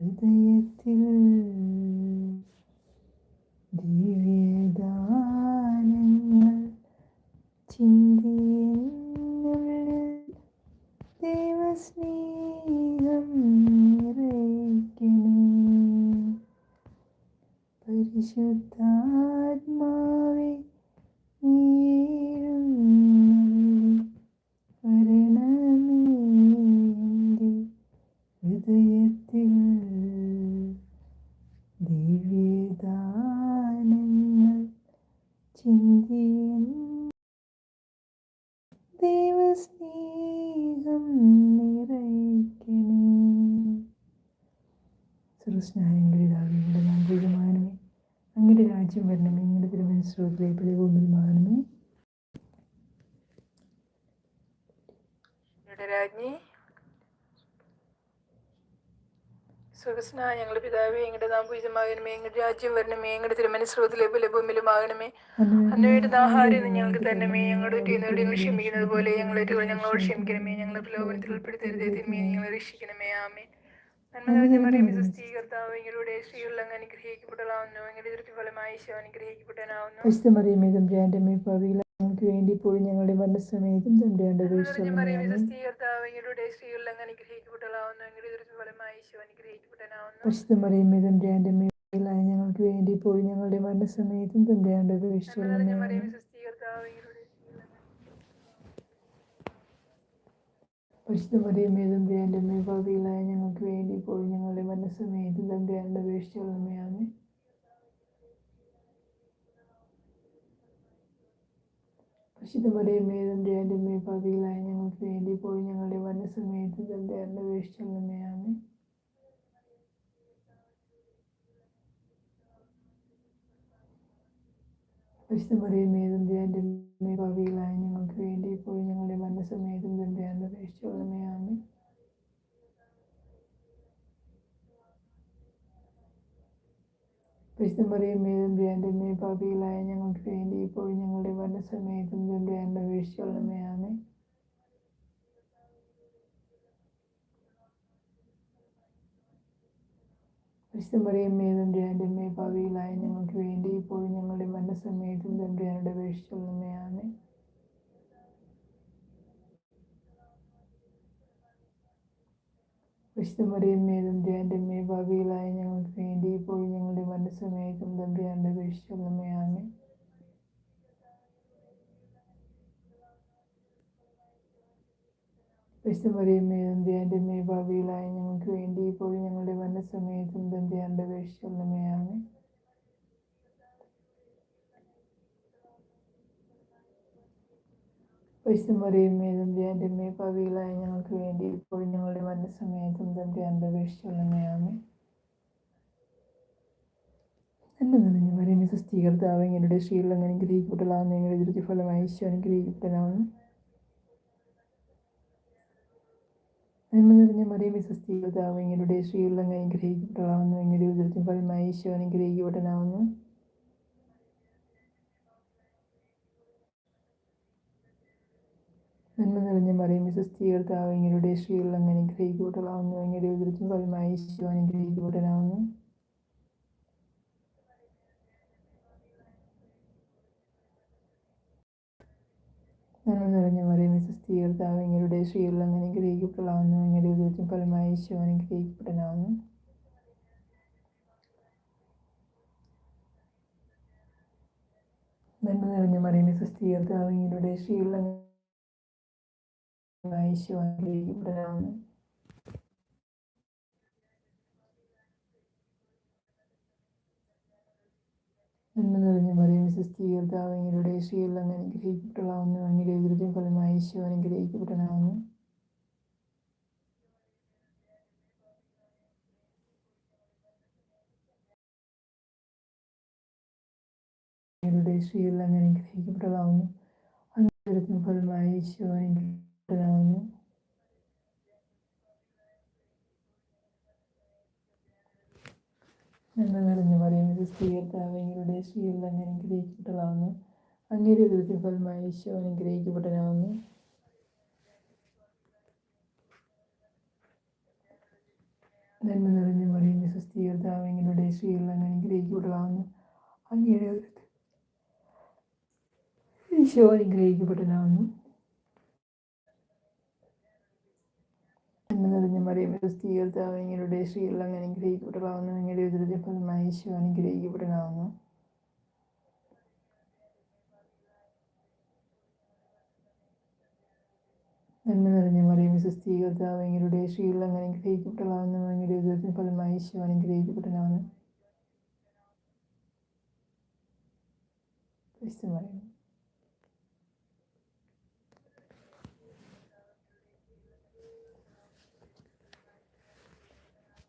ഹൃദയത്തിൽ സർവസ്നായങ്ങളിലാകുന്നത് മാന്ത്രികമാനമേ അങ്ങയുടെ രാജ്യം വരണമേ. അങ്ങയുടെ തിരുമനസ്രോതിലെ പ്രതിഭൂമിമാനമേ രാജ്ഞി ഞങ്ങളുടെ പിതാവേ എങ്ങടെ നാം എങ്ങടെ രാജ്യം വരണമേ. എങ്ങടെ തിരുമനസ്രോതിലെ പോലെ ഭൂമിയിലുമാകണമേ അന്നയുടെ ആഹാരം ഞങ്ങൾക്ക് തരണമേ. ഞങ്ങളുടെ ക്ഷമിക്കുന്നത് പോലെ ഞങ്ങളെ ഞങ്ങളോട് ക്ഷമിക്കണമേ. ഞങ്ങളെ പ്രലോഭനത്തിൽ ഉൾപ്പെടുത്തരുതേ. തിന്മയെ ഞങ്ങളെ രക്ഷിക്കണമേ. ആമേ അനുഗ്രഹിക്കപ്പെട്ടതാവുന്നു ഈശോ തമ്പുരാന്റെ മേ ഭാവിയിൽ ഞങ്ങൾക്ക് വേണ്ടി പോയി ഞങ്ങളുടെ മരണസമയത്തും തമ്പുരാന്റെ നിറഞ്ഞ മറിയമേ അപേക്ഷിച്ചു സ്വസ്ഥീകർത്താവ് എങ്ങളുടെ സ്ത്രീകളിൽ അങ്ങ് അനുഗ്രഹിക്കപ്പെട്ടതാവുന്നു എങ്ങളുടെ ദൃഷ്ടിഫലമായി ഈശോ അനുഗ്രഹിക്കപ്പെടാനാവുന്നു പരിശുദ്ധമറിയമേ തമ്പുരാന്റെ മേ ഭാവിയിലായ ഞങ്ങൾക്ക് വേണ്ടി പോയി ഞങ്ങളുടെ മരണസമയത്തും തമ്പുരാന്റെ അപേക്ഷിച്ചു നന്മ നിറഞ്ഞ മറിയമേ സ്വസ്ഥീകർത്താവ് എങ്ങളുടെ സ്ത്രീകളിൽ അങ്ങ് പരിശുദ്ധമറിയമേ തമ്പുരാന്റെ മേ ഭാവിയിലായ ഞങ്ങൾക്ക് വേണ്ടി പോയി ഞങ്ങളുടെ മരണസമയത്തും തമ്പുരാന്റെ അപേക്ഷിച്ചു പരിശുദ്ധ പരിശുദ്ധമറിയമേ തമ്പുരാന്റെ മേ ഭാവിയിലായ ഞങ്ങൾക്ക് വേണ്ടി പോയി ഞങ്ങളുടെ മരണസമയത്തും തമ്പുരാന്റെ അപേക്ഷിച്ചു കൊള്ളമയാണ് പരിശുദ്ധമറിയമേ തമ്പുരാന്റെ മേ ഭാവിയിലായ ഞങ്ങൾക്ക് വേണ്ടി ഇപ്പോൾ ഞങ്ങളുടെ മനസ്സ് തമ്പുരാന്റെ അപേക്ഷിച്ചു കൊള്ളമയാണ് പരിശുദ്ധമറിയമേ തമ്പുരാന്റെ മേ ഭാവിയിലായ ഞങ്ങൾക്ക് വേണ്ടി ഇപ്പോൾ ഞങ്ങളുടെ മരണസമയത്തും തമ്പുരാന്റെ അപേക്ഷിച്ചു കൊള്ളമയാണ് പരിശുദ്ധമറിയമേ തമ്പുരാന്റെ മേ ഭാവിയിലായ ഞങ്ങൾക്ക് വേണ്ടി പോയി മരണസമയത്തും തമ്പുരാനുടെ അപേക്ഷിച്ചു കൊള്ളമയാണ് വിശുദ്ധമറിയമ്മേ തമ്പുരാന്റെ മേ ഭാവിയിലായ ഞങ്ങൾക്ക് വേണ്ടി പോയി ഞങ്ങളുടെ മനസ്സമയത്തും തമ്പുരാന്റെ അപേക്ഷിച്ചുള്ളമയാണ് വിശുദ്ധമറിയമ്മേ തമ്പുരാന്റെ മേ ഭാവിയിലായ ഞങ്ങൾക്ക് വേണ്ടി പോയി ഞങ്ങളുടെ മനസ്സമയത്തും തമ്പുരാന്റെ അപേക്ഷിച്ചുള്ളമയാണ് വിശുദ്ധമറിയമ്മേ തമ്പുരാന്റെ മേ ഭാവിയിലായ ഞങ്ങൾക്ക് വേണ്ടി ഇപ്പോൾ ഞങ്ങളുടെ മരണസമയത്തും തമ്പുരാന്റെ അപേക്ഷിച്ചുള്ളമയാണ് എന്നെ നിറഞ്ഞു പറയുന്ന സ്വസ്ഥീകർത്താവ് എങ്ങനെയുടെ ശ്രീയിൽ അങ്ങനെ അനുഗ്രഹിക്കപ്പെട്ടതാവുന്നു ഞങ്ങളുടെ ദൃതിഫലമായി ഈശോ അനുഗ്രഹിക്കപ്പെട്ടതാവുന്നു നന്മ നിറഞ്ഞ മറിയമേ സ്വസ്ഥീകർത്താവ് എങ്ങനെയുടെ ശ്രീയിൽ അങ്ങനെ അനുഗ്രഹിക്കപ്പെട്ടതാവുന്നു എങ്ങനെ ദൃതിഫലമായി ഈശോ അനുഗ്രഹിക്കപ്പെട്ടതാവുന്നു നന്മ നിറഞ്ഞ മറിയം മിസസ് തീർത്താവ് എങ്ങനെയുടെ ശ്രീകളിൽ അങ്ങനെ അനുഗ്രഹിക്കപ്പെട്ടതാവുന്നു എങ്ങനെ ഉദരത്തിന് ഫലമായി ഈശോ അനുഗ്രഹിക്കപ്പെട്ടതാവുന്നു നന്മ നിറഞ്ഞ മറിയം മിസസ് തീർത്താവ് എങ്ങനെയുടെ ശ്രീകളിൽ അങ്ങനെ അനുഗ്രഹിക്കപ്പെട്ടതാവുന്നു എങ്ങനെ ഉദരത്തിന് ഫലമായി ഈശോ അനുഗ്രഹിക്കപ്പെട്ടതാവുന്നു നന്മ നിറഞ്ഞ മറിയമേ സ്വസ്ഥീകർത്താവ് എങ്ങളുടെ ശ്രീകളിൽ അങ്ങ് ഈശോ അനുഗ്രഹിക്കപ്പെട്ടതാവുന്നു നന്മ നിറഞ്ഞ മറിയം സ്വസ്ഥീകർത്താവ് അങ്ങനെ ശ്രീയിൽ അങ്ങ് അനുഗ്രഹിക്കപ്പെട്ടതാവുന്നു അങ്ങയുടെ ഫലമായി ഈശോ അനുഗ്രഹിക്കപ്പെടാവുന്നു അങ്ങയുടെ ശ്രീയെല്ലാം അനുഗ്രഹിക്കപ്പെടാവുന്നു ഫലമായി ഈശോ അനുഗ്രഹിക്കപ്പെട്ടതാവുന്നു എന്ന് നിറഞ്ഞു പറയുന്നത് സ്വീകർത്താവ് സ്ത്രീകളിൽ അങ്ങനെ അങ്ങ് അനുഗ്രഹിക്കപ്പെട്ടതാവുന്നു ഒരു ഉദരത്തിൻ ഫലമായി ഈശോ അനുഗ്രഹിക്കപ്പെട്ടതാവുന്നു നന്മ നിറഞ്ഞ പറയുന്ന സുസ്ഥീകർത്താവെങ്ങളുടെ സ്ത്രീകളിൽ അങ്ങ് അനുഗ്രഹിക്കപ്പെട്ടതാവുന്നു ഉദരത്തിൽ ഈശോ അനുഗ്രഹിക്കപ്പെട്ടതാവുന്നു നന്മ നിറഞ്ഞ മറിയം സുസ്ഥീകർത്താവെങ്ങളുടെ സ്ത്രീകൾ അങ്ങ് അനുഗ്രഹിക്കപ്പെട്ടതാവുന്നു നിങ്ങളുടെ ഉദരത്തിൽ ഫലമായി ഈശോ അനുഗ്രഹിക്കപ്പെട്ടതാവുന്നു നന്മ നിറഞ്ഞ മറിയം സുസ്ഥീകർത്താവെങ്ങളുടെ സ്ത്രീകൾ അങ്ങ് അനുഗ്രഹിക്കപ്പെട്ടതാവുന്നു നിങ്ങളുടെ ഉദരത്തിൽ ഫലമായി ഈശോ അനുഗ്രഹിക്കപ്പെട്ടതാവുന്നു ക്രിസ്തുമറിയം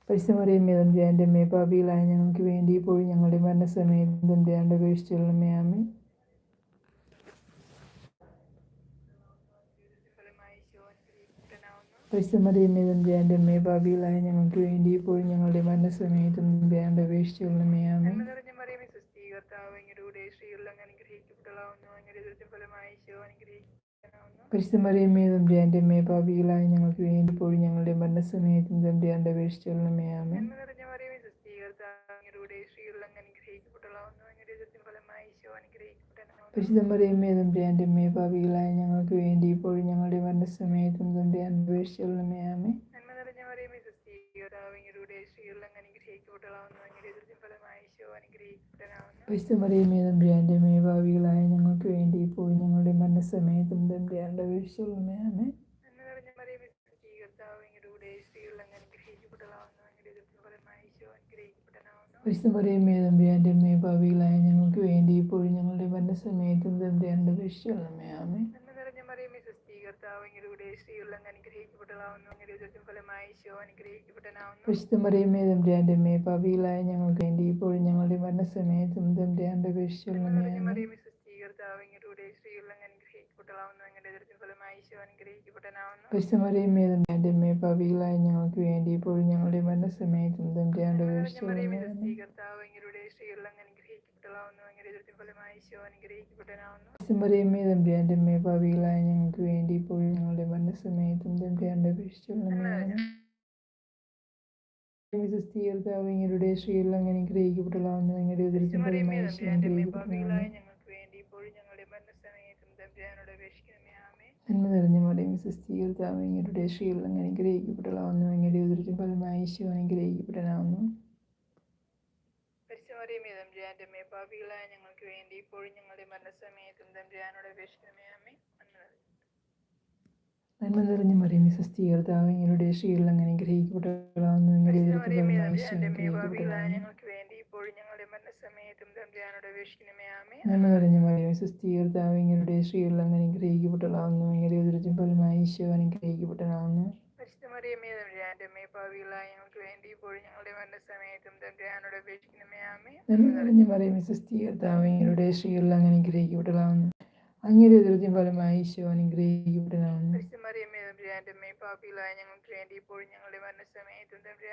പരിസമറിയം മേതം ജയന്റെ മേ പാപികളായ ഞങ്ങൾക്ക് വേണ്ടി ഇപ്പോഴും ഞങ്ങളുടെ മരണസമയത്തും ജയന്റെ അപേക്ഷിച്ചുള്ളമേ ആമേ ഫലമായി ഈശോ അനുഗ്രഹിക്കപ്പെട്ടവനാവുന്നു പരിസമറിയം മേതം ജയന്റെ മേ പാപികളായ ഞങ്ങൾക്ക് വേണ്ടി ഇപ്പോഴും ഞങ്ങളുടെ മരണസമയത്തും ജയന്റെ അപേക്ഷിച്ചുള്ളമേ ആമേ നന്മ നിറഞ്ഞ മറിയമേ സുസ്ഥീകർത്താവ് അങ്ങയുടെ അങ്ങയുടെ ഫലമായി അനുഗ്രഹിക്കപ്പെട്ടവനാവുന്നു പരിസമറിയം മേതം ജയന്റെ മേ പാപികളായ ഞങ്ങൾക്ക് വേണ്ടി പോയി ഞങ്ങളുടെ മരണസമയത്തും ജയന്റെ അപേക്ഷിച്ചുള്ളമേ ആമേ നന്മ നിറഞ്ഞ മറിയമേ സുസ്ഥീകർത്താവ് അങ്ങയുടെ സ്ത്രീകളിൽ അങ്ങ് അനുഗ്രഹിക്കപ്പെട്ടതാവുന്നു അങ്ങയുടെ ഉദരത്തിൻ ഫലമായി ഈശോ അനുഗ്രഹിക്കപ്പെട്ടവനാവുന്നു പരിശുദ്ധമറിയം മേതം ജയന്റെ മേ പാപികളായ ഞങ്ങൾക്ക് വേണ്ടി ഇപ്പോഴും ഞങ്ങളുടെ മരണസമയത്തും ജയന്റെ അപേക്ഷിച്ചുള്ളമേ ആമേ നന്മ നിറഞ്ഞ മറിയമേ സുസ്ഥീകർത്താവ് അങ്ങയുടെ സ്ത്രീകളിൽ അങ്ങ് അനുഗ്രഹിക്കപ്പെട്ടതാവുന്നു അങ്ങയുടെ ഉദരത്തിൻ ഫലമായി ഈശോ അനുഗ്രഹിക്കപ്പെട്ടവനാവുന്നു പരിശുദ്ധമറിയം മേതം ജയന്റെ മേ പാപികളായ ഞങ്ങൾക്ക് വേണ്ടി ഇപ്പോഴും ഞങ്ങളുടെ മരണസമയത്തും ജയന്റെ അപേക്ഷിച്ചുള്ളമേ ആമേ നന്മ തമ്പിയാന്റെ അമ്മയെ പാപികളായ ഞങ്ങൾക്ക് വേണ്ടി ഇപ്പോഴും ഞങ്ങളുടെ മരണസമയത്തും സമയത്തും അപേക്ഷിച്ചുള്ളമേ ആമേ ജയന്റെ മേ പാപികളായ ഞങ്ങൾക്ക് വേണ്ടി ഇപ്പോഴും ഞങ്ങളുടെ മരണസമയത്തും നിറഞ്ഞ ആമേ സുസ്ഥീകർത്താവ് അങ്ങയുടെ ഈശോ ജയന്റെ മേ ഞങ്ങൾക്ക് വേണ്ടി ഇപ്പോഴും ഞങ്ങളുടെ മരണസമയത്തും സ്ത്രീകളിൽ ഈശോ മേതം ജയന്റെ മേ ഞങ്ങൾക്ക് വേണ്ടി ഇപ്പോഴും ഞങ്ങളുടെ മരണസമയത്തും സ്ത്രീകളിൽ ഉദരത്തിൻ ഈശോ അനുഗ്രഹിക്കപ്പെട്ടതാവുന്നു ഞങ്ങൾക്ക് വേണ്ടി ഇപ്പോഴും ഞങ്ങളുടെ മരണസമയത്തും തമ്പുരാനോട് അപേക്ഷിക്കണമേ ആമേ നന്മ നിറഞ്ഞ മടി മിസസ് ഇങ്ങരുടെ സ്ത്രീകളിൽ അങ്ങ് അനുഗ്രഹിക്കപ്പെട്ടതാവുന്നു അങ്ങയുടെ ഉദരത്തിൽ ഫലമായി ഈശോ പാപികളായ ഞങ്ങൾക്ക് വേണ്ടി ഇപ്പോഴും ഞങ്ങളുടെ മരണസമയത്തും തമ്പുരാനോട് അപേക്ഷിക്കണമേ ആമേ അനുഗ്രഹിക്കപ്പെട്ടതാവുന്നു നിറഞ്ഞ മറിയമേ ഇപ്പോഴും ഞങ്ങളുടെ ശീലം അങ്ങനെ അപേക്ഷിക്കണമേ. ആമേ നന്മ നിറഞ്ഞ മറിയമേ സുസ്ഥീകർത്താവ് ഞങ്ങളുടെ ശീലം അങ്ങനെ അനുഗ്രഹിക്കപ്പെട്ടതാവുന്നു അങ്ങയുടെ ഉദരജം ഫലമായി ഈശോ ഞങ്ങൾക്ക് വേണ്ടി ഇപ്പോഴും ഞങ്ങളുടെ മരണസമയത്തും തമ്പുരാനോട് അപേക്ഷിക്കണമേ. ആമേ നന്മ നിറഞ്ഞ മറിയമേ സുസ്ഥീകർത്താവ് ഞങ്ങളുടെ ശീലം അങ്ങനെ അനുഗ്രഹിക്കപ്പെട്ടതാവുന്നു അങ്ങയുടെ ഉദരത്തിൻ ഫലമായി ഈശോ അനുഗ്രഹിക്കപ്പെടുന്നു നന്മ നിറഞ്ഞ മേ പാപികളായ ഞങ്ങൾക്ക് വേണ്ടി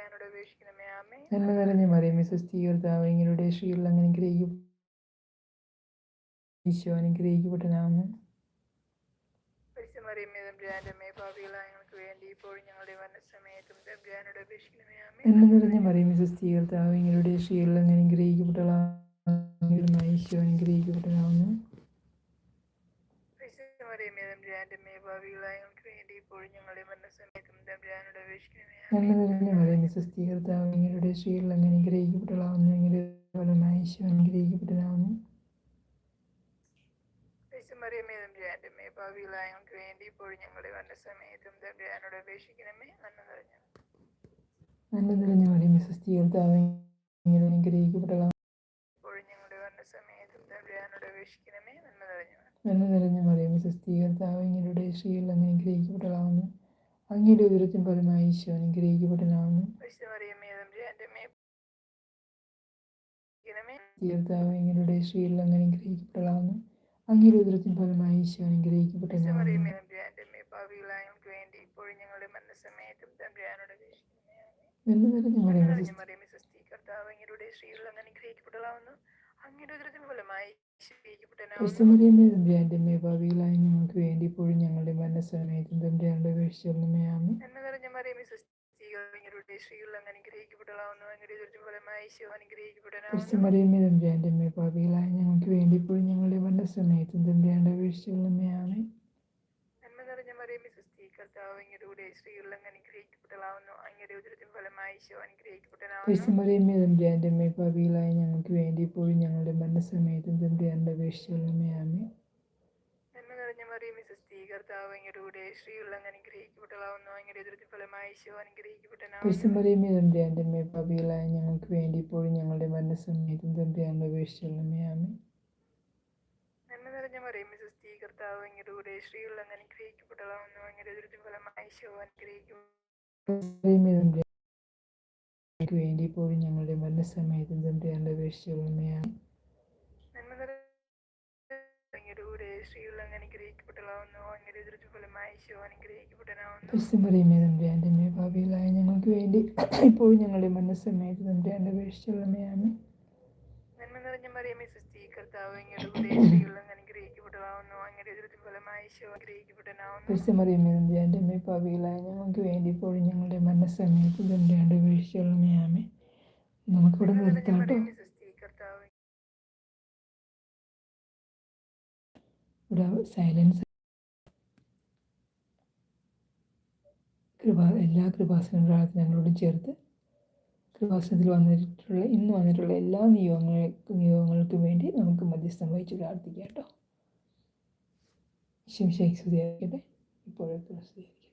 അങ്ങനെ അപേക്ഷിക്കണമേ ആമേ നന്മ നിറഞ്ഞ മറിയമേ സുസ്ഥീകർത്താവ് അങ്ങനെ സ്ത്രീകളിൽ അങ്ങ് അനുഗ്രഹിക്കും ഈശോ അനുഗ്രഹിക്കപ്പെട്ടതാവുന്നു പരിശുദ്ധമറിയമേ തമ്പുരാന്റെ മേ പാപികളായ ഞങ്ങൾക്ക് വേണ്ടി ഇപ്പോഴും ഞങ്ങളുടെ മരണസമയത്തും തമ്പുരാനോട് അപേക്ഷിക്കണമേ ആമേ നന്മ നിറഞ്ഞ മറിയമേ സുസ്ഥീകർത്താവ് ഇങ്ങയുടെ സ്ത്രീകളിൽ അങ്ങ് അനുഗ്രഹിക്കപ്പെട്ടതാവുന്നു ഈശോ അനുഗ്രഹിക്കപ്പെട്ടതാവുന്നു ഞങ്ങൾക്ക് വേണ്ടി ഇപ്പോഴും ഞങ്ങളുടെ വന്ന തമ്പുരാനോട് അപേക്ഷിക്കണമേ ആമേ നന്മ നിറഞ്ഞ മറിയമേ സുസ്ഥീകർത്താവ് ഇങ്ങയുടെ സ്ത്രീകളിൽ അങ്ങ് ഫലമായി ഈശോ അനുഗ്രഹിക്കപ്പെട്ടതാവുന്നു ഞങ്ങൾക്ക് വേണ്ടി ഇപ്പോഴും ഞങ്ങളുടെ മരണസമയത്തും തമ്പുരാനോട് അപേക്ഷിക്കണമേ നന്മ നിറഞ്ഞു. നന്മ നിറഞ്ഞ മറിയമേ സുസ്ഥീകർത്താവ് ഇങ്ങനെ ഇപ്പോഴും ഞങ്ങളുടെ മരണസമയത്തും തമ്പുരാനോട് അപേക്ഷിക്കണമേ നന്മ നിറഞ്ഞ. നന്മ നിറഞ്ഞ മറിയമേ സ്വസ്ഥീകർത്താവ് ഇങ്ങയുടെ സ്ത്രീകളിൽ അങ്ങ് അനുഗ്രഹിക്കപ്പെട്ടതാവുന്നു അങ്ങയുടെ ഉയരത്തിൻ ഫലമായി ഈശോ അനുഗ്രഹിക്കപ്പെട്ടനാവുന്നു തീർത്താവ് ഇങ്ങയുടെ സ്ത്രീകളിൽ അങ്ങ് അനുഗ്രഹിക്കപ്പെട്ടതാവുന്നു അങ്ങയുടെ ഉദരത്തിൻ ഫലമായി ഈശോ ആമേ നന്മ നിറഞ്ഞ സ്വസ്ഥീകർത്താവ് അങ്ങയുടെ സ്ത്രീകളിൽ അങ്ങ് അനുഗ്രഹിക്കപ്പെട്ടതാവുന്നു അങ്ങയുടെ ഫലമായി ക്രിസ്തുമറിയമ്മേ ഞങ്ങൾക്ക് വേണ്ടി ഇപ്പോഴും ഞങ്ങളുടെ മരണസമയത്തും തമ്പുരാന്റെ അമ്മേ പാപികളായ ഞങ്ങൾക്ക് വേണ്ടി ഇപ്പോഴും ഞങ്ങളുടെ മരണസമയത്തും തന്റെ നന്മ നിറഞ്ഞ മറിയമേ സുസ്ഥി കർത്താവ് അങ്ങയുടെ അനുഗ്രഹിക്കപ്പെട്ടതാവുന്നു. ഉദരത്തിൻ ഫലമായി ഈശോ അമ്മേ ഞങ്ങൾക്ക് വേണ്ടി പോയി ഞങ്ങളുടെ മരണസമയത്തും ആമേ നന്മ നിറഞ്ഞ സുസ്ഥി കർത്താവ് അങ്ങയുടെ കൂടെ അനുഗ്രഹിക്കപ്പെട്ടതാവുന്നു. അങ്ങയുടെ ഉദരത്തിൻ ഫലമായി ഈശോ ഞങ്ങൾക്ക് വേണ്ടി പോയി ഞങ്ങളുടെ മരണസമയത്തും ആമേ നന്മ നിറഞ്ഞ കർത്താവ് അങ്ങയുടെ സ്ത്രീകൾ അങ്ങ് അനുഗ്രഹിക്കപ്പെട്ടതാവുന്നു അങ്ങയുടെ ഉദരത്തിൻ ശോ അനുഗ്രഹിക്കും. വേണ്ടി പോലും ഞങ്ങളുടെ മരണസമയത്തും തമ്പുരാന്റെ വീഴ്ചകളുമേ ആമേ നന്മ നിറഞ്ഞ അങ്ങയുടെ കൂടെ സ്ത്രീകൾ അങ്ങ് അനുഗ്രഹിക്കപ്പെട്ടതാവുന്നു അങ്ങയുടെ ഉദരത്തിൻ ഫലമായി ഈശോ അനുഗ്രഹിക്കപ്പെട്ടതാവുന്നു പരിശുമറിയമേ തമ്പുരാന്റെ അമ്മേ പാപികളായ ഞങ്ങൾക്ക് വേണ്ടി ഇപ്പോഴും ഞങ്ങളുടെ മരണസമയത്ത് തന്റെ നന്മ നിറഞ്ഞ മറിയമേ സുസ്ഥി കർത്താവ് അങ്ങനെ ഫലമായി ഈശോ ഞങ്ങൾക്ക് വേണ്ടി ഇപ്പോഴും ഞങ്ങളുടെ മനസ്സമയത്ത് തമ്പുരാന്റെ വീഴ്ചകളുമേ ആമേ നമുക്കിവിടെ ഇവിടെ സൈലൻസ്. കൃപ എല്ലാ കൃപാസന പ്രാർത്ഥനകളോടും ചേർത്ത് കൃപാസനത്തിൽ വന്നിട്ടുള്ള ഇന്ന് വന്നിട്ടുള്ള എല്ലാ നിയോഗങ്ങൾ നിയോഗങ്ങൾക്കും വേണ്ടി നമുക്ക് മധ്യസ്ഥം വഹിച്ച് പ്രാർത്ഥിക്കാം കേട്ടോ. ശിംശേഖ് സ്തുതിയായിരിക്കട്ടെ. ഇപ്പോഴത്തെ സ്തുതിയായിരിക്കട്ടെ